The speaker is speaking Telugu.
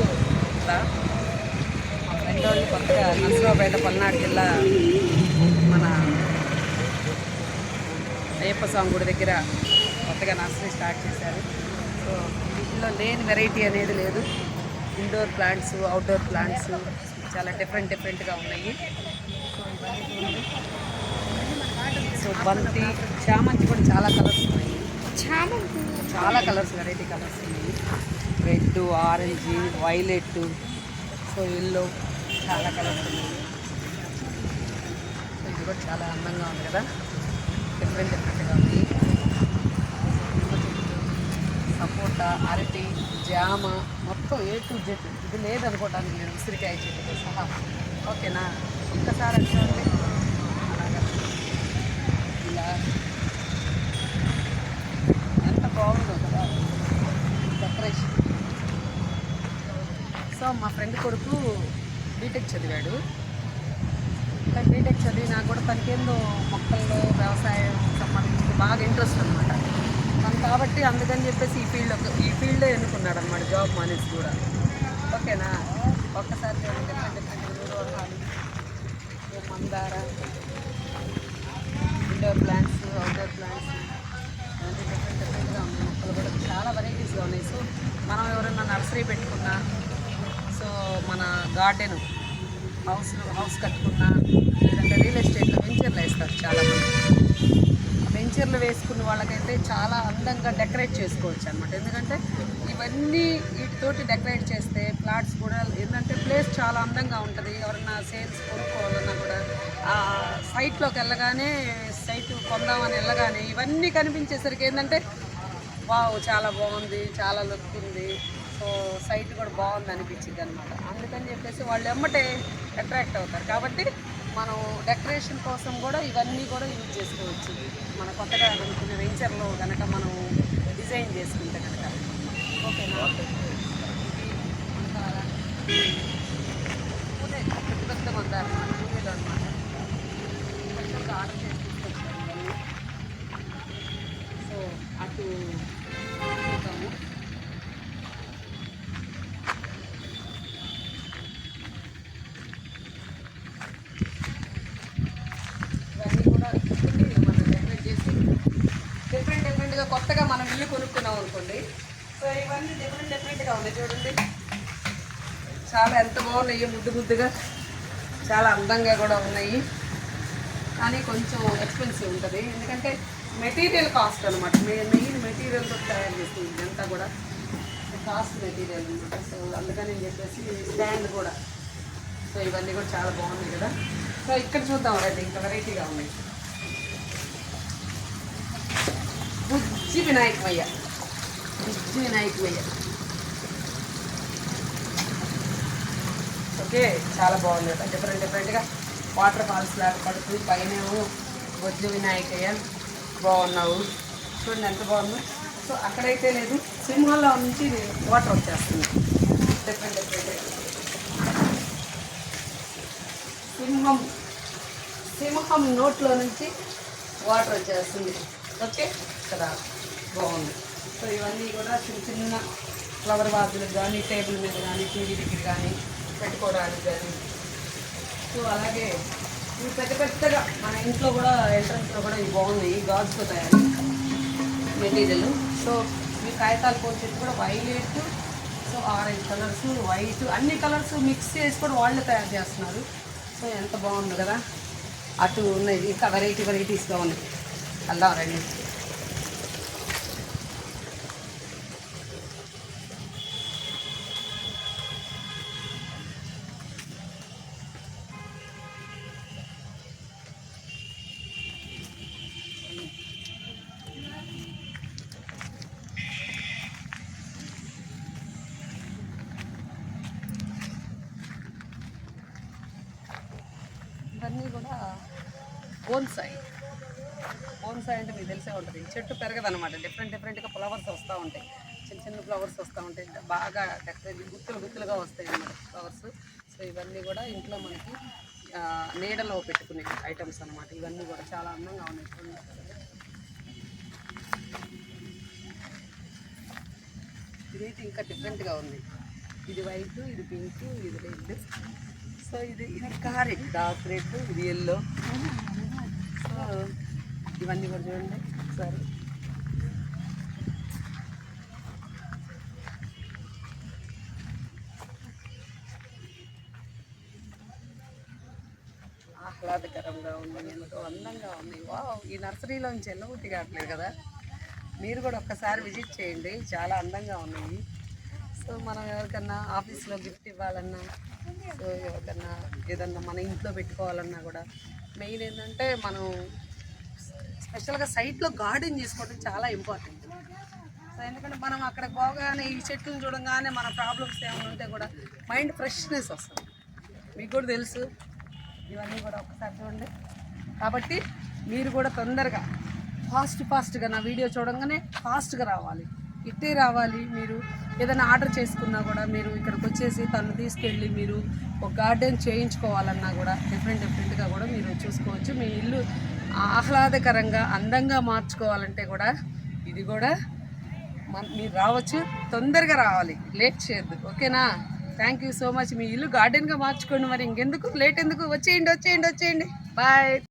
రోజులు రా మా ఫ్రెండ్ వాళ్ళు కొత్త నరసరావుపేట పల్నాడు జిల్లా మన అయ్యప్ప స్వామి గుడి దగ్గర కొత్తగా నర్సరీ స్టార్ట్ చేశారు. సో ఇంట్లో లేని వెరైటీ అనేది లేదు. ఇండోర్ ప్లాంట్స్ అవుట్డోర్ ప్లాంట్స్ చాలా డిఫరెంట్ డిఫరెంట్గా ఉన్నాయి. సో బంతి చామంతి కూడా చాలా కలర్స్ ఉన్నాయి. చాలా కలర్స్ వెరైటీ కలర్స్ ఉన్నాయి. Red orange violet so yellow చాలా కలర్స్ ఉన్నాయి. సో ఇది కూడా చాలా అందంగా ఉంది కదా? డిఫరెంట్ డిఫరెంట్గా ఉంది. సపోటా అరటి జామ మొత్తం ఏ టు జెడ్ ఇది లేదనుకోవటానికి నేను ఉసిరికాయ చెట్టుతో సహా. ఓకేనా ఒక్కసారి అంటే అలాగా ఇలా ఎంత బాగుందో కదా డెకరేషన్ సో మా ఫ్రెండ్ కొడుకు బీటెక్ చదివాడు. కానీ బీటెక్ చదివి నాకు కూడా తనకేందో మొక్కల్లో వ్యవసాయం సంబంధించి బాగా ఇంట్రెస్ట్ అనమాట తను కాబట్టి అందుకని చెప్పేసి ఈ ఫీల్డ్ ఈ ఫీల్డే ఎన్నుకున్నాడు అనమాట జాబ్ మానేసి కూడా. ఓకేనా? ఒక్కసారి డిఫరెంట్ డిఫరెంట్ మందార ఇండోర్ ప్లాంట్స్ అవుట్డోర్ ప్లాంట్స్ అన్నీ డిఫరెంట్ డిఫరెంట్గా ఉన్నాయి. మొక్కలు కూడా చాలా వెరైటీస్గా ఉన్నాయి. సో మనం ఎవరైనా నర్సరీ పెట్టుకున్నా సో మన గార్డెన్ హౌస్ హౌస్ కట్టుకున్న లేదంటే రియల్ ఎస్టేట్లో వెంచర్లు వేస్తారు చాలామంది. వెంచర్లు వేసుకున్న వాళ్ళకైతే చాలా అందంగా డెకరేట్ చేసుకోవచ్చు అనమాట ఎందుకంటే ఇవన్నీ వీటితోటి డెకరేట్ చేస్తే ప్లాట్స్ కూడా ఏంటంటే ప్లేస్ చాలా అందంగా ఉంటుంది. ఎవరన్నా సేల్స్ కొనుక్కోవాలన్నా కూడా ఆ సైట్లోకి వెళ్ళగానే సైట్ కొందామని వెళ్ళగానే ఇవన్నీ కనిపించేసరికి ఏంటంటే వావ్ చాలా బాగుంది చాలా లుక్ ఉంది. సైట్ కూడా బాగుంది అనిపించింది అనమాట అందుకని చెప్పేసి వాళ్ళు ఎమ్మటే అట్రాక్ట్ అవుతారు. కాబట్టి మనం డెకరేషన్ కోసం కూడా ఇవన్నీ కూడా యూజ్ చేసుకోవచ్చు. మన కొత్తగా అనుకున్న వెంచర్లో కనుక మనం డిజైన్ చేసుకుంటే కనుక ఓకేనా ఇది పెద్ద పెద్ద మందారు పూలేలు అనమాట ఇవన్నీ కొనుక్కున్నాం అనుకోండి. సో ఇవన్నీ డిఫరెంట్ డిఫరెంట్గా ఉన్నాయి చూడండి. చాలా ఎంత బాగున్నాయి ముద్దు ముద్దుగా చాలా అందంగా కూడా ఉన్నాయి. కానీ కొంచెం ఎక్స్పెన్సివ్ ఉంటుంది. ఎందుకంటే మెటీరియల్ కాస్ట్ అనమాట మెయిన్ మెటీరియల్తో తయారు చేస్తుంది ఇదంతా కూడా. కాస్ట్ మెటీరియల్ అనమాట సో అందుకని చెప్పేసి స్టాండ్ కూడా. సో ఇవన్నీ కూడా చాలా బాగున్నాయి కదా. సో ఇక్కడ చూద్దాం రండి. ఇంకా వెరైటీగా ఉన్నాయి. బుజ్జి వినాయకమయ్య బుజ్జి వినాయకమయ్య ఓకే చాలా బాగుంది. కదా డిఫరెంట్ డిఫరెంట్గా వాటర్ ఫాల్స్ లాగా పడుతుంది. పైనేమో వద్దు వినాయకయ్య బాగున్నావు. చూడండి ఎంత బాగుంది. సో అక్కడైతే లేదు సింహంలో నుంచి వాటర్ వచ్చేస్తుంది. డిఫరెంట్ డిఫరెంట్ సింహం సింహం నోట్లో నుంచి వాటర్ వచ్చేస్తుంది. ఓకే కదా. బాగుంది. సో ఇవన్నీ కూడా చిన్న చిన్న ఫ్లవర్ వాజులకు కానీ టేబుల్ మీద కానీ టీవీ దగ్గర కానీ పెట్టుకోవడానికి కానీ సో అలాగే ఇవి పెద్ద పెద్దగా మన ఇంట్లో కూడా ఎంట్రన్స్లో కూడా ఇవి బాగున్నాయి. గాజుతో తయారు మెటీరియల్. సో మీ కాగితాలు పోసేది కూడా violet so orange colours white అన్ని కలర్స్ మిక్స్ చేసి కూడా వాళ్ళు తయారు చేస్తున్నారు. సో ఎంత బాగుంది కదా. అటు ఉన్నాయి. ఇంకా వెరైటీ వెరైటీస్గా ఉన్నాయి. వెళ్దాం రండి బోన్సాయి. బోన్సాయి అంటే మీకు తెలిసే ఉంటుంది. చెట్టు పెరగదనమాట డిఫరెంట్ డిఫరెంట్గా ఫ్లవర్స్ వస్తూ ఉంటాయి. చిన్న చిన్న ఫ్లవర్స్ వస్తూ ఉంటాయి. బాగా డెకరేట్ గుత్తులు గుత్తులుగా వస్తాయి అన్నమాట ఫ్లవర్స్. సో ఇవన్నీ కూడా ఇంట్లో మనకి నీడలో పెట్టుకునే ఐటమ్స్ అన్నమాట. ఇవన్నీ కూడా చాలా అందంగా ఉన్నాయి. ఇది ఇదైతే ఇంకా డిఫరెంట్గా ఉంది. ఇది వైట్ ఇది పింక్ ఇది రెడ్. సో ఇది ఇది కారెట్ డార్క్ రెడ్ ఇది ఎల్లో సో ఇవన్నీ కూడా చూడండి. ఒకసారి ఆహ్లాదకరంగా ఉంది ఎంతో అందంగా ఉంది. వావ్ ఈ నర్సరీలోంచి ఎల్లవుటి కావట్లేదు కదా. మీరు కూడా ఒక్కసారి విజిట్ చేయండి. చాలా అందంగా ఉన్నాయి సో మనం ఎవరికన్నా ఆఫీస్లో గిఫ్ట్ ఇవ్వాలన్నా సో ఎవరికన్నా ఏదన్నా మన ఇంట్లో పెట్టుకోవాలన్నా కూడా మెయిన్ ఏంటంటే మనం స్పెషల్గా సైట్లో గార్డెన్ చేసుకోవడం చాలా ఇంపార్టెంట్. సో ఎందుకంటే మనం అక్కడ పోగానే ఈ చెట్లను చూడంగానే మన ప్రాబ్లమ్స్ ఏమైనా ఉంటే కూడా మైండ్ ఫ్రెష్నెస్ వస్తుంది. మీకు కూడా తెలుసు. ఇవన్నీ కూడా ఒకసారి చూడండి. కాబట్టి మీరు కూడా తొందరగా ఫాస్ట్ ఫాస్ట్గా నా వీడియో చూడంగానే ఫాస్ట్గా రావాలి. ఇట్టే రావాలి మీరు. ఏదైనా ఆర్డర్ చేసుకున్నా కూడా మీరు ఇక్కడికి వచ్చేసి తను తీసుకెళ్ళి మీరు ఒక గార్డెన్ చేయించుకోవాలన్నా కూడా డిఫరెంట్ డిఫరెంట్గా కూడా మీరు చూసుకోవచ్చు. మీ ఇల్లు ఆహ్లాదకరంగా అందంగా మార్చుకోవాలంటే కూడా ఇది కూడా మీరు రావచ్చు. తొందరగా రావాలి. లేట్ చేయొద్దు. ఓకేనా? థ్యాంక్ యూ సో మచ్ మీ ఇల్లు గార్డెన్గా మార్చుకోండి మరి. ఇంకెందుకు? లేట్ ఎందుకు? వచ్చేయండి వచ్చేయండి వచ్చేయండి. బాయ్